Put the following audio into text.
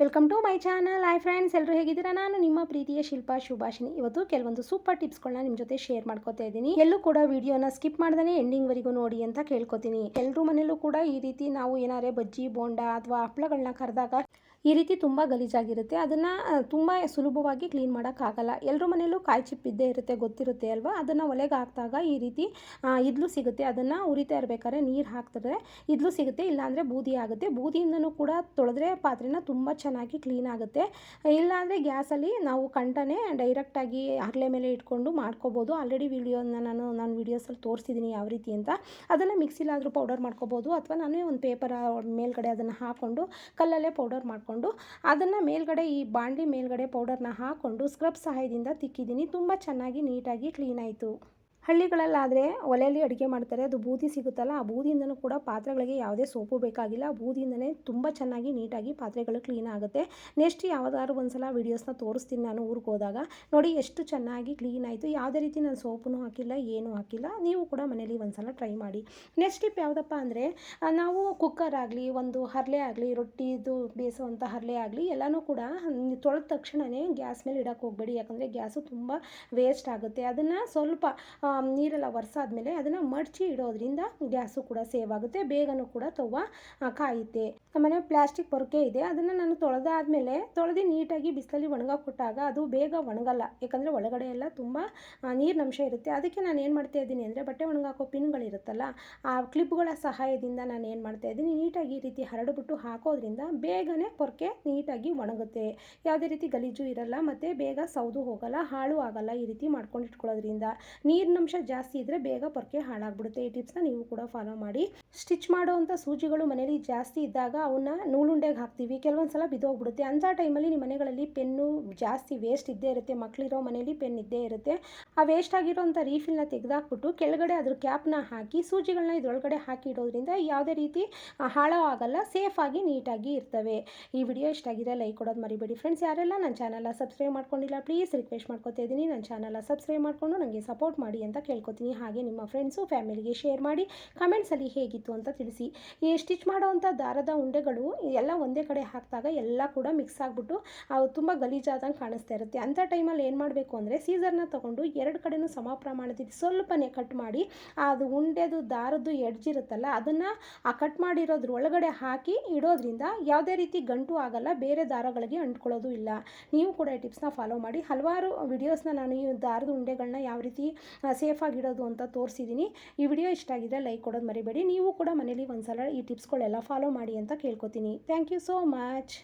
Welcome to my channel hi friends ಎಲ್ಲರೂ ಹೇಗಿದ್ದೀರಾ? ನಾನು ನಿಮ್ಮ ಪ್ರೀತಿಯ ಶಿಲ್ಪಾ ಶುಭಾಷಿನಿ ಇವತ್ತು ಕೆಲವೊಂದು ಸೂಪರ್ ಟಿಪ್ಸ್ಗಳನ್ನ ನಿಮ್ಮ ಜೊತೆ ಶೇರ್ ಮಾಡ್ಕೋತಾ ಇದ್ದೀನಿ. ಎಲ್ಲೂ ಕೂಡ ವಿಡಿಯೋನ ಸ್ಕಿಪ್ ಮಾಡ್ದೇ ಎಂಡಿಂಗ್ವರೆಗೂ ನೋಡಿ ಅಂತ ಕೇಳ್ಕೊತೀನಿ. ಎಲ್ಲರೂ ಮನೆಯಲ್ಲೂ ಕೂಡ ಈ ರೀತಿ ನಾವು ಏನಾರೇ ಬಜ್ಜಿ, ಬೋಂಡ ಅಥವಾ ಹಪ್ಪಳಗಳನ್ನ ಕರೆದಾಗ ಈ ರೀತಿ ತುಂಬ ಗಲೀಜಾಗಿರುತ್ತೆ. ಅದನ್ನು ತುಂಬ ಸುಲಭವಾಗಿ ಕ್ಲೀನ್ ಮಾಡೋಕ್ಕಾಗಲ್ಲ ಎಲ್ಲರ ಮನೇಲೂ ಕಾಯಿ ಚಿಪ್ಪಿದ್ದೇ ಇರುತ್ತೆ, ಗೊತ್ತಿರುತ್ತೆ ಅಲ್ವಾ? ಅದನ್ನು ಒಲೆಗೆ ಹಾಕಿದಾಗ ಈ ರೀತಿ ಇದ್ಲು ಸಿಗುತ್ತೆ. ಅದನ್ನು ಉರಿತಾ ಇರಬೇಕಾದ್ರೆ ನೀರು ಹಾಕ್ತಿದ್ರೆ ಇದ್ಲು ಸಿಗುತ್ತೆ. ಇಲ್ಲಾಂದರೆ ಬೂದಿ ಆಗುತ್ತೆ. ಬೂದಿಯಿಂದನೂ ಕೂಡ ತೊಳೆದ್ರೆ ಪಾತ್ರೆನ ತುಂಬ ಚೆನ್ನಾಗಿ ಕ್ಲೀನ್ ಆಗುತ್ತೆ. ಇಲ್ಲಾಂದರೆ ಗ್ಯಾಸಲ್ಲಿ ನಾವು ಕಂಟನೇ ಡೈರೆಕ್ಟಾಗಿ ಹರಳೆ ಮೇಲೆ ಇಟ್ಕೊಂಡು ಮಾಡ್ಕೋಬೋದು. ಆಲ್ರೆಡಿ ವೀಡಿಯೋನ ನಾನು ನಾನು ವೀಡಿಯೋಸಲ್ಲಿ ತೋರಿಸಿದ್ದೀನಿ ಯಾವ ರೀತಿ ಅಂತ. ಅದನ್ನು ಮಿಕ್ಸಿಲಾದರೂ ಪೌಡರ್ ಮಾಡ್ಕೋಬೋದು. ಅಥವಾ ನಾನೇ ಒಂದು ಪೇಪರ್ ಮೇಲ್ಗಡೆ ಅದನ್ನು ಹಾಕ್ಕೊಂಡು ಕಲ್ಲಲ್ಲೇ ಪೌಡರ್ ಮಾಡಿಕೊಂಡು ಅದನ್ನು ಮೇಲ್ಗಡೆ ಈ ಬಾಂಡಿ ಮೇಲ್ಗಡೆ ಪೌಡರ್ನ ಹಾಕ್ಕೊಂಡು ಸ್ಕ್ರಬ್ ಸಹಾಯದಿಂದ ತಿಕ್ಕಿದ್ದೀನಿ. ತುಂಬ ಚೆನ್ನಾಗಿ ನೀಟಾಗಿ ಕ್ಲೀನ್ ಆಯಿತು. ಹಳ್ಳಿಗಳಲ್ಲಾದರೆ ಒಲೆಯಲ್ಲಿ ಅಡುಗೆ ಮಾಡ್ತಾರೆ, ಅದು ಬೂದಿ ಸಿಗುತ್ತಲ್ಲ, ಆ ಬೂದಿಯಿಂದನೂ ಕೂಡ ಪಾತ್ರೆಗಳಿಗೆ ಯಾವುದೇ ಸೋಪು ಬೇಕಾಗಿಲ್ಲ. ಬೂದಿಯಿಂದನೇ ತುಂಬ ಚೆನ್ನಾಗಿ ನೀಟಾಗಿ ಪಾತ್ರೆಗಳು ಕ್ಲೀನ್ ಆಗುತ್ತೆ. ನೆಕ್ಸ್ಟ್ ಯಾವ್ದಾದ್ರು ಒಂದು ಸಲ ವೀಡಿಯೋಸ್ನ ತೋರಿಸ್ತೀನಿ ನಾನು ಊರಿಗೆ ಹೋದಾಗ. ನೋಡಿ, ಎಷ್ಟು ಚೆನ್ನಾಗಿ ಕ್ಲೀನ್ ಆಯಿತು. ಯಾವುದೇ ರೀತಿ ನಾನು ಸೋಪು ಹಾಕಿಲ್ಲ, ಏನೂ ಹಾಕಿಲ್ಲ. ನೀವು ಕೂಡ ಮನೇಲಿ ಒಂದು ಸಲ ಟ್ರೈ ಮಾಡಿ. ನೆಕ್ಸ್ಟ್ ಟಿಪ್ ಯಾವುದಪ್ಪ ಅಂದರೆ ನಾವು ಕುಕ್ಕರ್ ಆಗಲಿ, ಒಂದು ಹರಳೆ ಆಗಲಿ, ರೊಟ್ಟಿದು ಬೇಯಿಸುವಂಥ ಹರಳೆ ಆಗಲಿ, ಎಲ್ಲನೂ ಕೂಡ ತೊಳೆದ ತಕ್ಷಣವೇ ಗ್ಯಾಸ್ ಮೇಲೆ ಇಡೋಕ್ಕೆ ಹೋಗಬೇಡಿ. ಯಾಕಂದರೆ ಗ್ಯಾಸು ತುಂಬ ವೇಸ್ಟ್ ಆಗುತ್ತೆ. ಅದನ್ನು ಸ್ವಲ್ಪ ನೀರೆಲ್ಲ ಒರೆಸಾದ್ಮೇಲೆ ಅದನ್ನು ಮಡಚಿ ಇಡೋದ್ರಿಂದ ಗ್ಯಾಸು ಕೂಡ ಸೇವ್ ಆಗುತ್ತೆ, ಬೇಗನೂ ಕೂಡ ತೊವ್ವ ಕಾಯುತ್ತೆ. ಆಮೇಲೆ ಪ್ಲಾಸ್ಟಿಕ್ ಪೊರಕೆ ಇದೆ, ಅದನ್ನು ನಾನು ತೊಳೆದಾದ್ಮೇಲೆ ತೊಳೆದು ನೀಟಾಗಿ ಬಿಸಿಲಲ್ಲಿ ಒಣಗಾಕಿ ಕೊಟ್ಟಾಗ ಅದು ಬೇಗ ಒಣಗಲ್ಲ. ಯಾಕಂದರೆ ಒಳಗಡೆ ಎಲ್ಲ ತುಂಬ ನೀರಿನಂಶ ಇರುತ್ತೆ. ಅದಕ್ಕೆ ನಾನು ಏನು ಮಾಡ್ತಾ ಇದ್ದೀನಿ ಅಂದರೆ ಬಟ್ಟೆ ಒಣಗಾಕೋ ಪಿನ್ಗಳಿರುತ್ತಲ್ಲ ಆ ಕ್ಲಿಪ್ಗಳ ಸಹಾಯದಿಂದ ನಾನು ಏನು ಮಾಡ್ತಾ ಇದ್ದೀನಿ, ನೀಟಾಗಿ ಈ ರೀತಿ ಹರಡುಬಿಟ್ಟು ಹಾಕೋದ್ರಿಂದ ಬೇಗನೆ ಪೊರಕೆ ನೀಟಾಗಿ ಒಣಗುತ್ತೆ. ಯಾವುದೇ ರೀತಿ ಗಲೀಜು ಇರಲ್ಲ, ಮತ್ತು ಬೇಗ ಸೌದು ಹೋಗಲ್ಲ, ಹಾಳು ಆಗಲ್ಲ ಈ ರೀತಿ ಮಾಡ್ಕೊಂಡು ಇಟ್ಕೊಳ್ಳೋದ್ರಿಂದ. ನೀರಿನಂಶ ಜಾಸ್ತಿ ಇದ್ದರೆ ಬೇಗ ಪೊರ್ಕೆ ಹಾಳಾಗ್ಬಿಡುತ್ತೆ. ಈ ಟಿಪ್ಸ್ನ ನೀವು ಕೂಡ ಫಾಲೋ ಮಾಡಿ. ಸ್ಟಿಚ್ ಮಾಡೋವಂಥ ಸೂಜಿಗಳು ಮನೇಲಿ ಜಾಸ್ತಿ ಇದ್ದಾಗ ಅವನ್ನ ನೂಲುಂಡೆಗೆ ಹಾಕ್ತೀವಿ. ಕೆಲವೊಂದು ಸಲ ಬಿದ್ದೋಗ್ಬಿಡುತ್ತೆ. ಅಂಥ ಟೈಮಲ್ಲಿ ನಿಮ್ಮ ಮನೆಗಳಲ್ಲಿ ಪೆನ್ನು ಜಾಸ್ತಿ ವೇಸ್ಟ್ ಇದ್ದೇ ಇರುತ್ತೆ. ಮಕ್ಕಳಿರೋ ಮನೇಲಿ ಪೆನ್ ಇದ್ದೇ ಇರುತ್ತೆ. ಆ ವೇಸ್ಟ್ ಆಗಿರೋಂಥ ರೀಫಿಲ್ನ ತೆಗೆದಾಕ್ಬಿಟ್ಟು ಕೆಳಗಡೆ ಅದ್ರ ಕ್ಯಾಪ್ನ ಹಾಕಿ ಸೂಜಿಗಳನ್ನ ಇದರೊಳಗಡೆ ಹಾಕಿ ಇಡೋದ್ರಿಂದ ಯಾವುದೇ ರೀತಿ ಹಾಳೋ ಆಗಲ್ಲ ಸೇಫಾಗಿ ನೀಟಾಗಿ ಇರ್ತವೆ. ಈ ವಿಡಿಯೋ ಇಷ್ಟ ಆಗಿದೆ ಲೈಕ್ ಕೊಡೋದು ಮರಿಬೇಡಿ. ಫ್ರೆಂಡ್ಸ್ ಯಾರೆಲ್ಲ ನನ್ನ ಚಾನಲ್ನ ಸಬ್ಸ್ಕ್ರೈಬ್ ಮಾಡ್ಕೊಂಡಿಲ್ಲ ಪ್ಲೀಸ್ ರಿಕ್ವೆಸ್ಟ್ ಮಾಡ್ಕೊತಾ ಇದ್ದೀನಿ ನನ್ನ ಚಾನಲ್ನ ಸಬ್ಸ್ಕ್ರೈಬ್ ಮಾಡಿಕೊಂಡು ನನಗೆ ಸಪೋರ್ಟ್ ಮಾಡಿ ಅಂತ ಕೇಳ್ಕೊತೀನಿ. ಹಾಗೆ ನಿಮ್ಮ ಫ್ರೆಂಡ್ಸು ಫ್ಯಾಮಿಲಿಗೆ ಶೇರ್ ಮಾಡಿ ಕಮೆಂಟ್ಸಲ್ಲಿ ಹೇಗಿತ್ತು ಅಂತ ತಿಳಿಸಿ. ಈ ಸ್ಟಿಚ್ ಮಾಡೋವಂಥ ದಾರದ ಉಂಡೆಗಳು ಎಲ್ಲ ಒಂದೇ ಕಡೆ ಹಾಕಿದಾಗ ಎಲ್ಲ ಕೂಡ ಮಿಕ್ಸ್ ಆಗಿಬಿಟ್ಟು, ಅವು ತುಂಬ ಗಲೀಜಾದಂಗೆ ಕಾಣಿಸ್ತಾ ಇರುತ್ತೆ. ಅಂಥ ಟೈಮಲ್ಲಿ ಏನು ಮಾಡಬೇಕು ಅಂದರೆ ಸೀಸರ್ನ ತೊಗೊಂಡು ಎರಡು ಕಡೆನೂ ಸಮ ಪ್ರಮಾಣದಲ್ಲಿ ಸ್ವಲ್ಪನೇ ಕಟ್ ಮಾಡಿ, ಅದು ಉಂಡೆದು, ದಾರದ್ದು ಎಡ್ಜ್ ಇರುತ್ತಲ್ಲ, ಅದನ್ನು ಆ ಕಟ್ ಮಾಡಿರೋದ್ರ ಒಳಗಡೆ ಹಾಕಿ ಇಡೋದ್ರಿಂದ ಯಾವುದೇ ರೀತಿ ಗಂಟು ಆಗಲ್ಲ, ಬೇರೆ ದಾರಗಳಿಗೆ ಅಂಟ್ಕೊಳ್ಳೋದು ಇಲ್ಲ. ನೀವು ಕೂಡ ಈ ಟಿಪ್ಸ್ನ ಫಾಲೋ ಮಾಡಿ. ಹಲವಾರು ವಿಡಿಯೋಸ್ನ ನಾನು ಈ ದಾರದ ಉಂಡೆಗಳನ್ನ ಯಾವ ರೀತಿ ಸೇಫಾಗಿ ಇಡೋದು ಅಂತ ತೋರಿಸಿದ್ದೀನಿ ಈ ವಿಡಿಯೋ ಇಷ್ಟ ಆಗಿದೆ ಲೈಕ್ ಕೊಡೋದು ಮರಿಬೇಡಿ. ನೀವು ಕೂಡ ಮನೇಲಿ ಒಂದ್ಸಲ ಈ ಟಿಪ್ಸ್ಗಳೆಲ್ಲ ಫಾಲೋ ಮಾಡಿ ಅಂತ ಕೇಳ್ಕೊತೀನಿ. Thank you so much